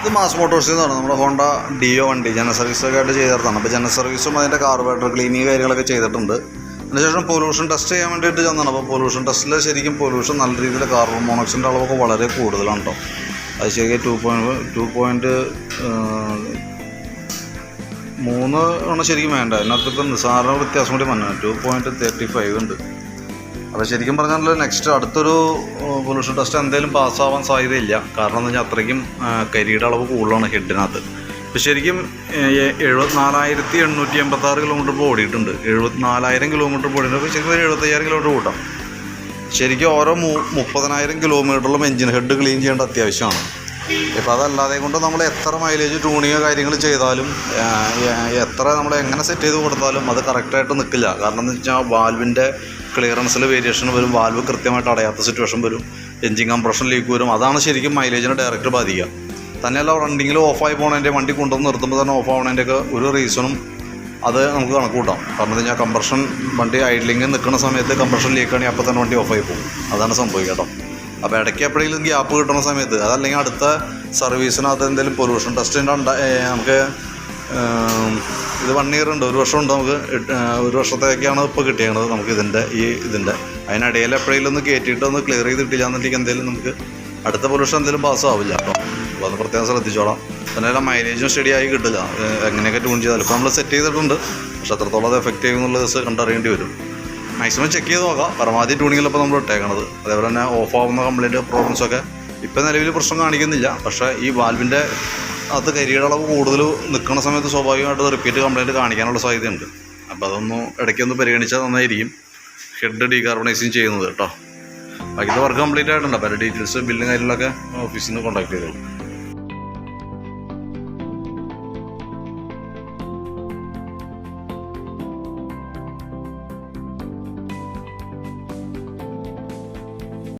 ഇത് മാസ് മോട്ടോഴ്സിൽ നിന്നാണ് നമ്മുടെ ഹോണ്ട ഡിയോ വണ്ടി ജനറൽ സർവീസൊക്കെ ആയിട്ട് ചെയ്തിടത്താണ് അപ്പോൾ ജനറൽ സർവീസും അതിന്റെ കാർബറേറ്റർ ക്ലീനിങ് കാര്യങ്ങളൊക്കെ ചെയ്തിട്ടുണ്ട്. അതിനുശേഷം പൊല്യൂഷൻ ടെസ്റ്റ് ചെയ്യാൻ വേണ്ടിയിട്ട് ചെന്നാണ് അപ്പോൾ പൊല്യൂഷൻ ടെസ്റ്റിൽ ശരിക്കും പൊല്യൂഷൻ നല്ല രീതിയിൽ കാർബൺ മോണോക്സൈഡിന്റെ അളവൊക്കെ വളരെ കൂടുതലാണ് കേട്ടോ അത് ശരിക്കും ടു പോയിന്റ് ടു പോയിന്റ് മൂന്ന് ആണ് ശരിക്കും വേണ്ട. അതിനകത്ത് ഇപ്പം നിസ്സാര വ്യത്യാസം കൂടി വന്നു. ടു പോയിന്റ് തേർട്ടി ഫൈവ് ഉണ്ട്. അപ്പോൾ ശരിക്കും പറഞ്ഞാൽ നെക്സ്റ്റ് അടുത്തൊരു പൊല്യൂഷൻ ടെസ്റ്റ് എന്തെങ്കിലും പാസ്സാവാൻ സാധ്യതയില്ല. കാരണം എന്ന് വെച്ചാൽ അത്രയ്ക്കും കരിയുടെ അളവ് കൂടുതലാണ് ഹെഡിനകത്ത്. ഇപ്പോൾ ശരിക്കും എഴുപത്തിനാലായിരത്തി എണ്ണൂറ്റി എൺപത്തി ആറ് കിലോമീറ്റർ ഇപ്പോൾ ഓടിയിട്ടുണ്ട്. എഴുപത്തിനാലായിരം കിലോമീറ്റർ ഓടിയിട്ടുണ്ട്. ശരിക്കും എഴുപത്തയ്യായിരം കിലോമീറ്റർ കൂട്ടാം. ശരിക്കും ഓരോ മു മുപ്പതിനായിരം കിലോമീറ്ററിലും എഞ്ചിൻ ഹെഡ് ക്ലീൻ ചെയ്യേണ്ട അത്യാവശ്യമാണ്. ഇപ്പോൾ അതല്ലാതെ കൊണ്ട് നമ്മൾ എത്ര മൈലേജ് ട്യൂണിങ്ങോ കാര്യങ്ങൾ ചെയ്താലും എത്ര നമ്മൾ എങ്ങനെ സെറ്റ് ചെയ്ത് കൊടുത്താലും അത് കറക്റ്റായിട്ട് നിൽക്കില്ല കാരണം എന്ന് വെച്ചാൽ വാൽവിന്റെ ക്ലിയറൻസിൽ വേരിയേഷൻ വരും വാൽവ് കൃത്യമായിട്ട് അടയാത്ത സിറ്റുവേഷൻ വരും എഞ്ചിൻ കംപ്രഷൻ ലീക്ക് വരും. അതാണ് ശരിക്കും മൈലേജിനെ ഡയറക്റ്റ് ബാധിക്കുക. തന്നെയല്ല റണ്ണിങ്ങിൽ ഓഫായി പോകണതിന്റെ വണ്ടി കൊണ്ടുവന്ന് നിർത്തുമ്പോൾ തന്നെ ഓഫ് ആവണതിന്റെയൊക്കെ ഒരു റീസണും അത് നമുക്ക് കണക്ക് കൂട്ടാം കാരണം വെച്ചാൽ കംപ്രഷൻ വണ്ടി ഐഡ്ലിങ്ങിൽ നിൽക്കുന്ന സമയത്ത് കംപ്രഷൻ ലീക്കാണെങ്കിൽ അപ്പോൾ തന്നെ വണ്ടി ഓഫായി പോകും. അതാണ് സംഭവിക്കുക കേട്ടോ. അപ്പോൾ ഇടയ്ക്ക് എപ്പോഴെങ്കിലും ഗ്യാപ്പ് കിട്ടുന്ന സമയത്ത് അതല്ലെങ്കിൽ അടുത്ത സർവീസിനകത്ത് എന്തെങ്കിലും പൊല്യൂഷൻ ടെസ്റ്റിന്റെ നമുക്ക് ഇത് വൺ ഇയർ ഉണ്ട്. ഒരു വർഷം ഉണ്ട് നമുക്ക്. ഒരു വർഷത്തേക്കാണ് ഇപ്പോൾ കിട്ടിയത് നമുക്ക് ഇതിന്റെ ഈ ഇതിന്റെ അതിനിടയിൽ എപ്പോഴെങ്കിലും ഒന്ന് കയറ്റിയിട്ട് ഒന്ന് ക്ലിയർ ചെയ്ത് കിട്ടില്ല എന്നുണ്ടെങ്കിൽ എന്തെങ്കിലും നമുക്ക് അടുത്ത പൊല്യൂഷൻ എന്തെങ്കിലും പാസ്സാവില്ല കേട്ടോ അപ്പോൾ അത് പ്രത്യേകം ശ്രദ്ധിച്ചോളാം. തന്നെ മൈലേജും സ്റ്റഡി ആയി കിട്ടില്ല. എങ്ങനെയൊക്കെ ട്യൂൺ ചെയ്താലും. ഇപ്പോൾ നമ്മൾ സെറ്റ് ചെയ്തിട്ടുണ്ട്. പക്ഷെ അത്രത്തോളം അത് എഫക്റ്റ് ചെയ്യുന്നുള്ള ദിവസം കണ്ടറിയേണ്ടി വരും. മാക്സിമം ചെക്ക് ചെയ്ത് നോക്കാം. പരമാവധി ട്യൂണിങ്ങിൽ ഇപ്പോൾ നമ്മൾ ഇട്ടേക്കണത്. അതേപോലെ തന്നെ ഓഫ് ആവുന്ന കംപ്ലൈന്റ് പ്രോബ്ലംസൊക്കെ ഇപ്പം നിലവിൽ പ്രശ്നം കാണിക്കുന്നില്ല. പക്ഷേ ഈ വാൽവിന്റെ അകത്ത് കരിയുടെ കൂടുതൽ നിൽക്കുന്ന സമയത്ത് സ്വാഭാവികമായിട്ട് റിപ്പീറ്റ് കംപ്ലൈന്റ് കാണിക്കാനുള്ള സാധ്യതയുണ്ട്. അപ്പോൾ അതൊന്ന് ഇടയ്ക്കൊന്ന് പരിഗണിച്ചാൽ നന്നായിരിക്കും. ഹെഡ് ഡീകാർബണൈസിങ് ചെയ്യുന്നത് കേട്ടോ. ബാക്കി വർക്ക് കംപ്ലീറ്റ് ആയിട്ടുണ്ട്. അപ്പോൾ ഡീറ്റെയിൽസ് ബില്ലും കാര്യങ്ങളൊക്കെ ഓഫീസിൽ നിന്ന് കോൺടാക്ട് ചെയ്തോളൂ.